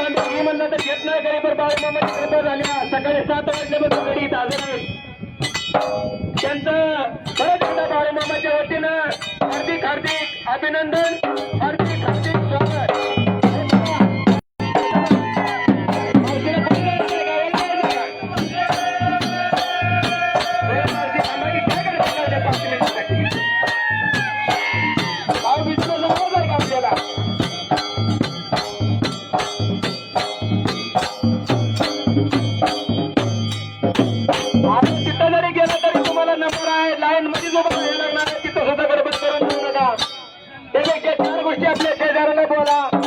तांबे मी म्हणलं तर घेत नाही गरीबर बाळूमामाची कृपा झाल्या सकाळी सात वाजल्यापासून घरी इथं त्यांचं परत एकदा बाळूमामाच्या वतीनं हार्दिक हार्दिक अभिनंदन. कुछ अपने शेजाऱ्याला बोला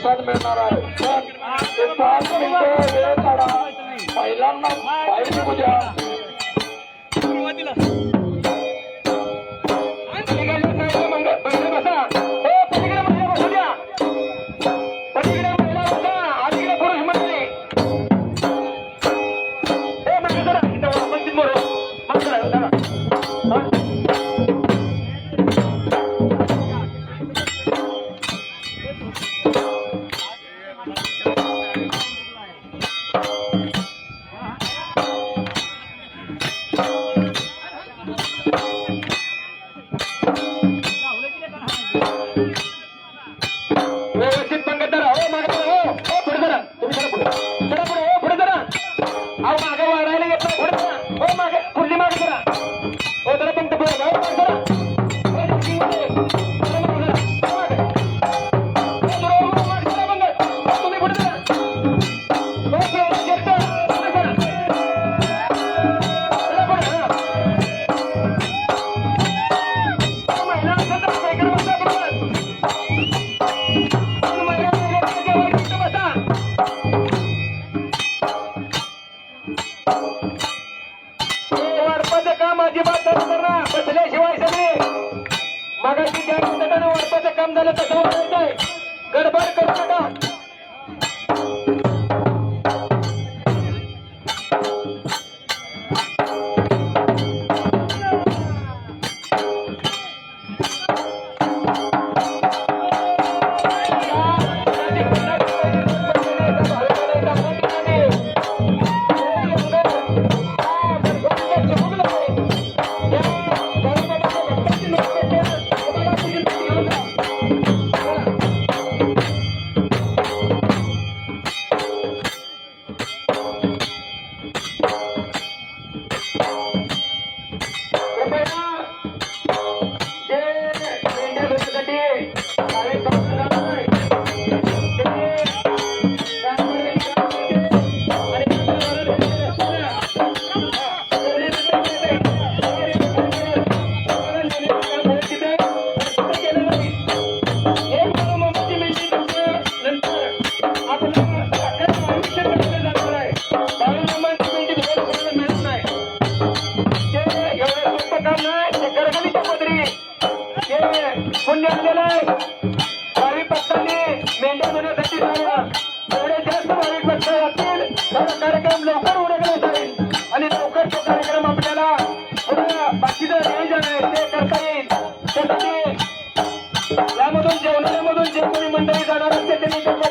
ప్రసాద్ మేనారాయ్ काम झालं तर गडबड करू नका. करता येईल त्यासाठी यामधून जेवणामधून जे कोणी मंडळी जाणार असते त्यांनी त्यांच्या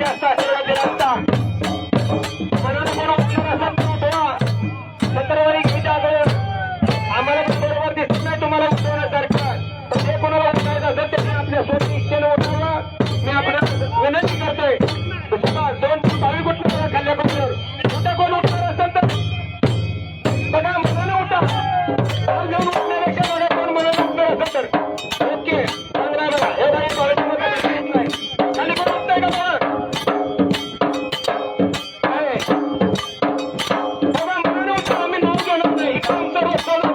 जास्त असतात Vamos, vamos.